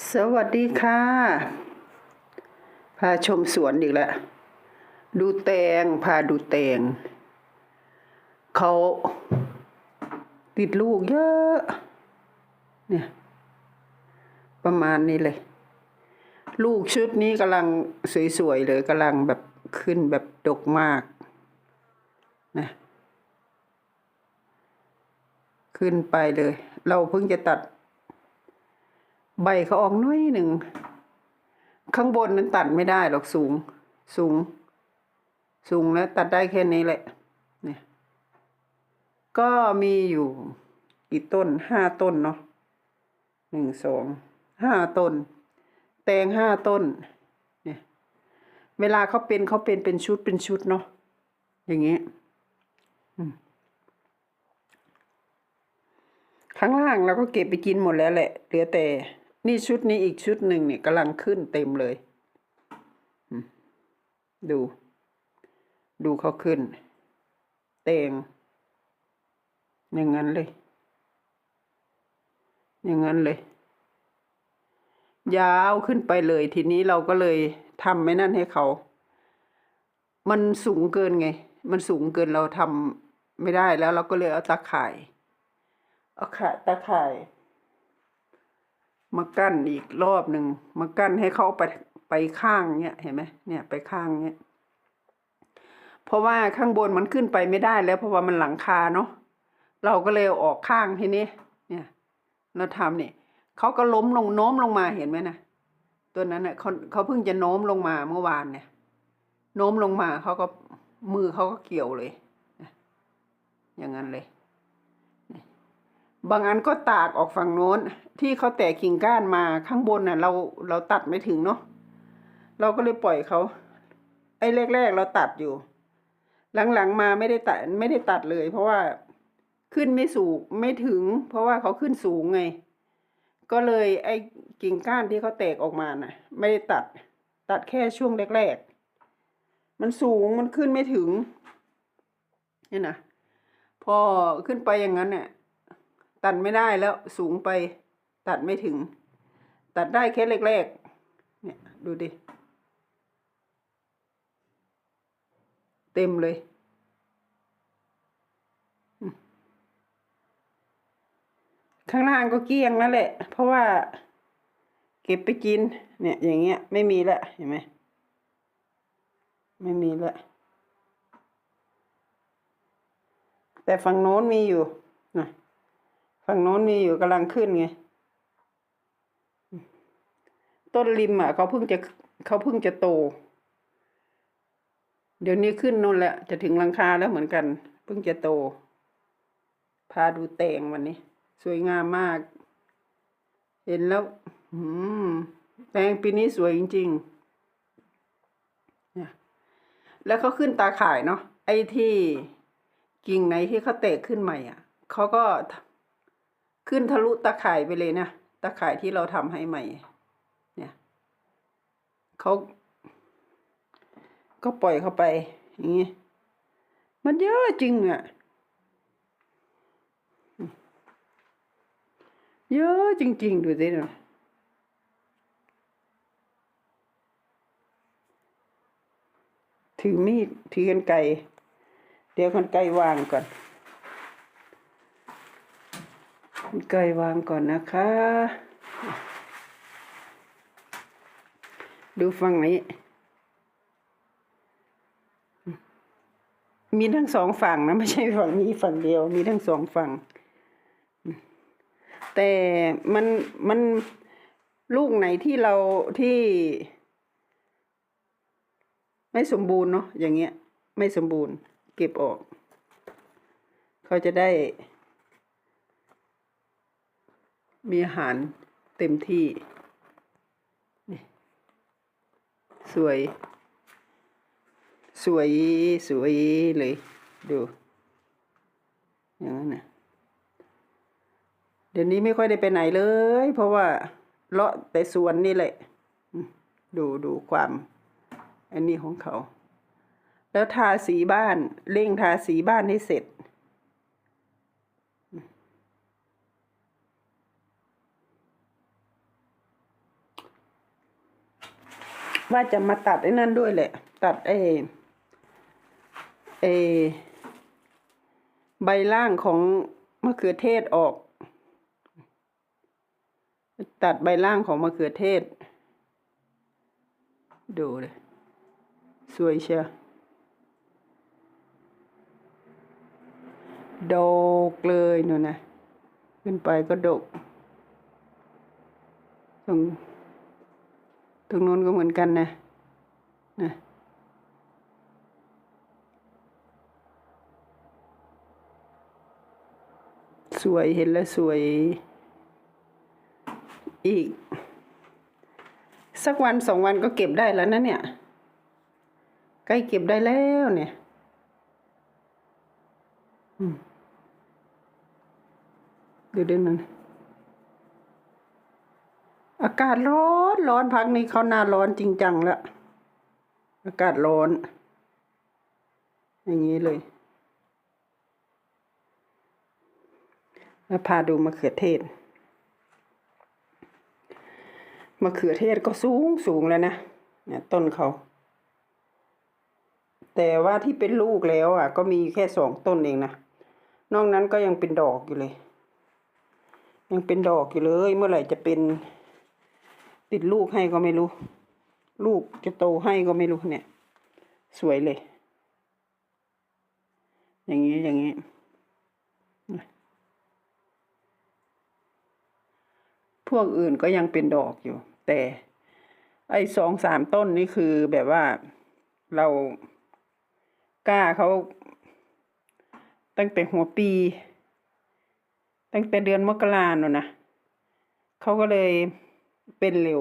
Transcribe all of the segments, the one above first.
สวัสดีค่ะ พาชมสวนอีกแล้ว ดูแตง พาดูแตง เขาติดลูกเยอะ เนี่ย ประมาณนี้เลย ลูกชุดนี้กำลังสวยๆเลยกำลังแบบขึ้นแบบดกมาก นะ ขึ้นไปเลย เราเพิ่งจะตัด ใบเขาออกน้อยหนึ่ง ข้างบนนั้นตัดไม่ได้หรอกสูง สูง สูงแล้วตัดได้แค่นี้แหละเนี่ยก็มีอยู่กี่ต้นห้าต้นเนาะหนึ่งสองห้าต้น แตงห้าต้น เนี่ย เวลาเขาเป็นเขาเป็นเป็นชุดเป็นชุดเนาะอย่างนี้อืมข้างล่างเราก็เก็บไปกินหมดแล้วแหละเหลือแต่ นี่ชุดนี้อีกชุดหนึ่งเนี่ยกำลังขึ้นเต็มเลย ดู ดูเขาขึ้นแตงอย่างนั้นเลย อย่างนั้นเลย ยาวขึ้นไปเลย ทีนี้เราก็เลยทำไม่นั่นให้เขา มันสูงเกินไง มันสูงเกินเราทำไม่ได้แล้วเราก็เลยเอาตาข่าย เอาขาตาข่าย มากั้นอีกรอบหนึ่งมากั้นให้เขาไปไปข้างเนี้ยเห็นไหมเนี่ยไปข้างเนี้ยเพราะว่าข้างบนมันขึ้นไปไม่ได้แล้วเพราะว่ามันหลังคาเนาะเราก็เลยออกข้างทีนี้เนี่ยเราทำเนี่ยเขาก็ล้มลงโน้มลงมาเห็นไหมนะตัวนั้นเน่ะเขาเขาเพิ่งจะโน้มลงมาเมื่อวานเนี่ยโน้มลงมาเขาก็มือเขาก็เกี่ยวเลย อย่างนั้นเลย บางอันก็ตากออกฝั่งโน้น ที่เขาแตกกิ่งก้านมาข้างบนน่ะ เราเราตัดไม่ถึงเนาะเราก็เลยปล่อยเขาไอ้แรกๆเราตัดอยู่ หลังๆมาไม่ได้ตัดไม่ได้ตัดเลย เพราะว่าขึ้นไม่สูงไม่ถึง เพราะว่าเขาขึ้นสูงไง ก็เลยไอ้กิ่งก้านที่เขาแตกออกมาน่ะ ไม่ได้ตัด ตัดแค่ช่วงแรกๆมันสูงมันขึ้นไม่ถึงนี่นะพอขึ้นไปอย่างนั้นเนี่ย ตัดไม่ได้แล้วสูงไปตัดไม่ถึง ตัดได้แค่เล็กๆเนี่ยดูดิ เต็มเลย ข้างล่างก็เกลี้ยงแล้วแหละ เพราะว่าเก็บไปกิน เนี่ย อย่างเงี้ย ไม่มีละเห็นไหมไม่มีละแต่ฝั่งโน้นมีอยู่นะ ฝั่งโน้นมีอยู่กำลังขึ้นไง ต้นริมอะเขาเพิ่งจะเขาเพิ่งจะโต เดี๋ยวนี้ขึ้นนู่นแหละจะถึงหลังคาแล้วเหมือนกัน เพิ่งจะโต พาดูแตงวันนี้ สวยงามมาก เห็นแล้วแตงปีนี้สวยจริงๆเนี่แล้วเขาขึ้นตาข่ายเนาะไอ้ที่กิ่งไหนที่เขาเตะขึ้นใหม่อะเขาก็ ขึ้นทะลุตาข่ายไปเลยนะตาข่ายที่เราทำให้ใหม่ เนี่ยเขาก็ปล่อยเข้าไป อย่างนี้ มันเยอะจริงอะ เยอะจริง ๆ ดูสินะถือมีดถือกันไกรเดี๋ยวกันไกรวางก่อนกัน ไกรวางก่อนนะคะ ดูฝั่งนี้ มีทั้งสองฝั่งนะ ไม่ใช่ฝั่งนี้ฝั่งเดียว มีทั้งสองฝั่ง แต่มันมันลูกไหนที่เราที่ ไม่สมบูรณ์เนาะอย่างเงี้ย ไม่สมบูรณ์ เก็บออก เขาจะได้ มีอาหารเต็มที่นี่ สวย สวยสวยเลย ดู อย่างนั้นนะเดี๋ยวนี้ไม่ค่อยได้ไปไหนเลย เพราะว่าเลาะแต่สวนนี่แหละ ดูดูความ อันนี้ของเขา แล้วทาสีบ้าน เร่งทาสีบ้านให้เสร็จ ว่าจะมาตัดไอ้นั่นด้วยแหละ ตัดไอ้ไอ้ใบล่างของมะเขือเทศออก ตัดใบล่างของมะเขือเทศ ดูเลยสวยเชียวดกเลยหนูนะ ขึ้นไปก็ดกตรง ตรงนู้นก็เหมือนกันนะนะสวยเห็นแล้วสวยอีก สักวันสองวันก็เก็บได้แล้วนะเนี่ย ใกล้เก็บได้แล้วเนี่ยเดี๋ยวเดี๋ยวนั้น อากาศร้อนร้อนพักนี้เขาหน้าร้อนจริงจังแล้ว อากาศร้อน อย่างนี้เลยมาพาดูมะเขือเทศมะเขือเทศก็สูงสูงแล้วนะเนี่ยต้นเขา แต่ว่าที่เป็นลูกแล้วอะ ก็มีแค่สองต้นเองนะ นอกนั้นก็ยังเป็นดอกอยู่เลย ยังเป็นดอกอยู่เลย เมื่อไหร่จะเป็น ติดลูกให้ก็ไม่รู้ ลูกจะโตให้ก็ไม่รู้เนี่ย สวยเลย อย่างนี้อย่างนี้พวกอื่นก็ยังเป็นดอกอยู่ แต่ ไอ้สองสามต้นนี่คือแบบว่าเรากล้าเขา ตั้งแต่หัวปี ตั้งแต่เดือนมกราเนอะนะเขาก็เลย เป็นเร็ว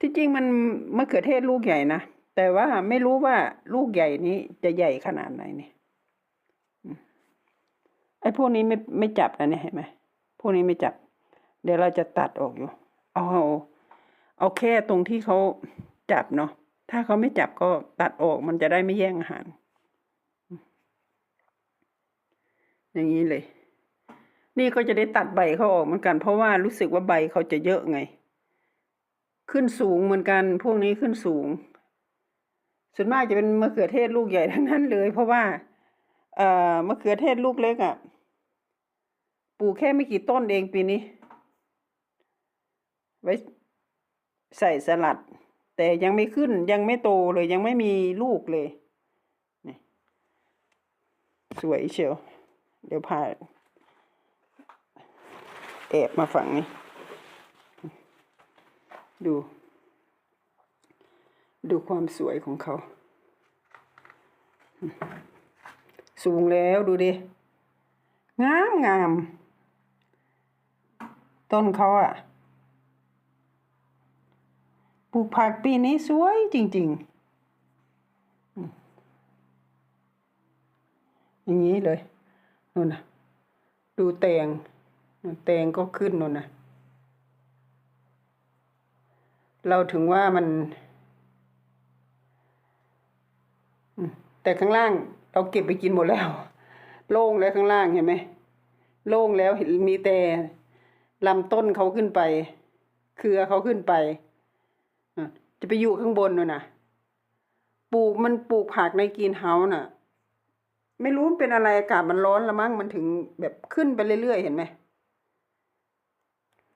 ที่จริงมันมะเขือเทศลูกใหญ่นะ แต่ว่าไม่รู้ว่าลูกใหญ่นี้จะใหญ่ขนาดไหนเนี่ยไอ้พวกนี้ไม่ไม่จับนะเนี่ยเห็นไหมพวกนี้ไม่จับ เดี๋ยวเราจะตัดออกอยู่ เอาเอาเอาแค่ตรงที่เขาจับเนาะ ถ้าเขาไม่จับก็ตัดออกมันจะได้ไม่แย่งอาหาร อย่างนี้เลย นี่ก็จะได้ตัดใบเขาออกเหมือนกัน เพราะว่ารู้สึกว่าใบเขาจะเยอะไง ขึ้นสูงเหมือนกัน พวกนี้ขึ้นสูง ส่วนมากจะเป็นมะเขือเทศลูกใหญ่ทั้งนั้นเลย เพราะว่าเอ่อมะเขือเทศลูกเล็กอะ่ะปลูกแค่ไม่กี่ต้นเองปีนี้ ไว้ใส่สลัด แต่ยังไม่ขึ้นยังไม่โตเลยยังไม่มีลูกเลย สวยเชียว เดี๋ยวพา แอบมาฝั่งนี้ ดู ดูความสวยของเขา สูงแล้วดูดิ งามงาม ต้นเขาอะปลูกผักปีนี้สวยจริง ๆอืมอย่างนี้เลยนู่นนะดูแตงนู่น แตงก็ขึ้นนู่นนะเราถึงว่ามัน แต่ข้างล่างเราเก็บไปกินหมดแล้ว โล่งแล้วข้างล่างเห็นไหมโล่งแล้วเห็นมีแต่ลำต้นเขาขึ้นไป เครือเขาขึ้นไปจะไปอยู่ข้างบนนู่นน่ะ ปลูกมันปลูกผักในกีนเฮาส์น่ะ ไม่รู้มันเป็นอะไรอากาศมันร้อนละมั้งมันถึงแบบขึ้นไปเรื่อยๆเห็นไหม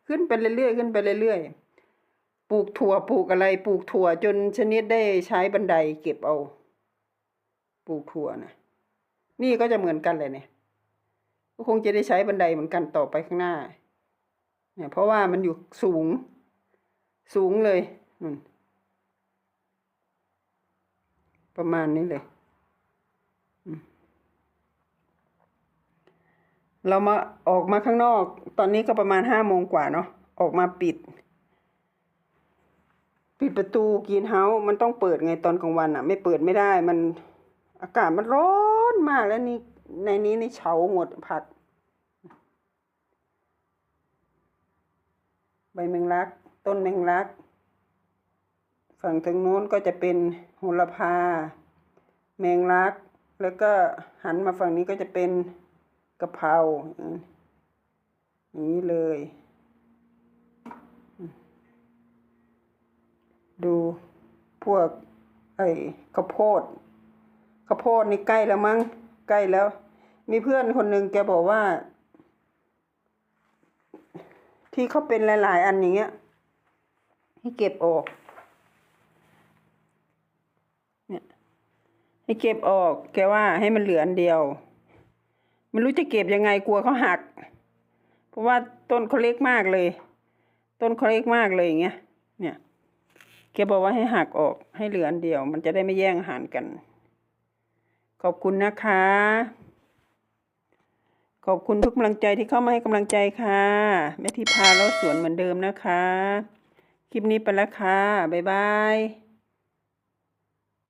ขึ้นไปเรื่อยๆขึ้นไปเรื่อยๆปลูกถั่วปลูกอะไร ปลูกถั่วจนชนิดได้ใช้บันไดเก็บเอา ปลูกถั่วนะนี่ก็จะเหมือนกันเลยเนี่ยก็คงจะได้ใช้บันไดเหมือนกันต่อไปข้างหน้า เนี่ย เพราะว่ามันอยู่สูง สูงเลยประมาณนี้เลย เรามาออกมาข้างนอก ตอนนี้ก็ประมาณห้าโมงกว่าเนาะออกมาปิด ปิดประตูกีนเฮามันต้องเปิดไงตอนกลางวันอะ่ะ ไม่เปิดไม่ได้ มันอากาศมันร้อนมากแล้วนี่ในนี้นี่เฉาหมดผัก ใบแมงลัก ต้นแมงลัก ฝั่งทางโน้นก็จะเป็นโหระพา แมงลัก แล้วก็หันมาฝั่งนี้ก็จะเป็น กะเพราอย่างนี้เลย ดูพวก ไอ้ข้าวโพดข้าวโพดนี่ใกล้แล้วมั้งใกล้แล้ว มีเพื่อนคนหนึ่งแกบอกว่า ที่เขาเป็นหลาย ๆ อันอย่างเงี้ย ให้เก็บออก เนี่ย ให้เก็บออก แกว่าให้มันเหลืออันเดียว ไม่รู้จะเก็บยังไงกลัวเขาหัก เพราะว่าต้นเขาเล็กมากเลย ต้นเขาเล็กมากเลยอย่างเงี้ย เนี่ยแกบอกว่าให้หักออกให้เหลืออันเดียว มันจะได้ไม่แย่งอาหารกัน ขอบคุณนะคะ ขอบคุณทุกกำลังใจที่เข้ามาให้กำลังใจค่ะแม่ทิพาแล้วสวนเหมือนเดิมนะคะ คลิปนี้ไปแล้วค่ะ บ๊ายบาย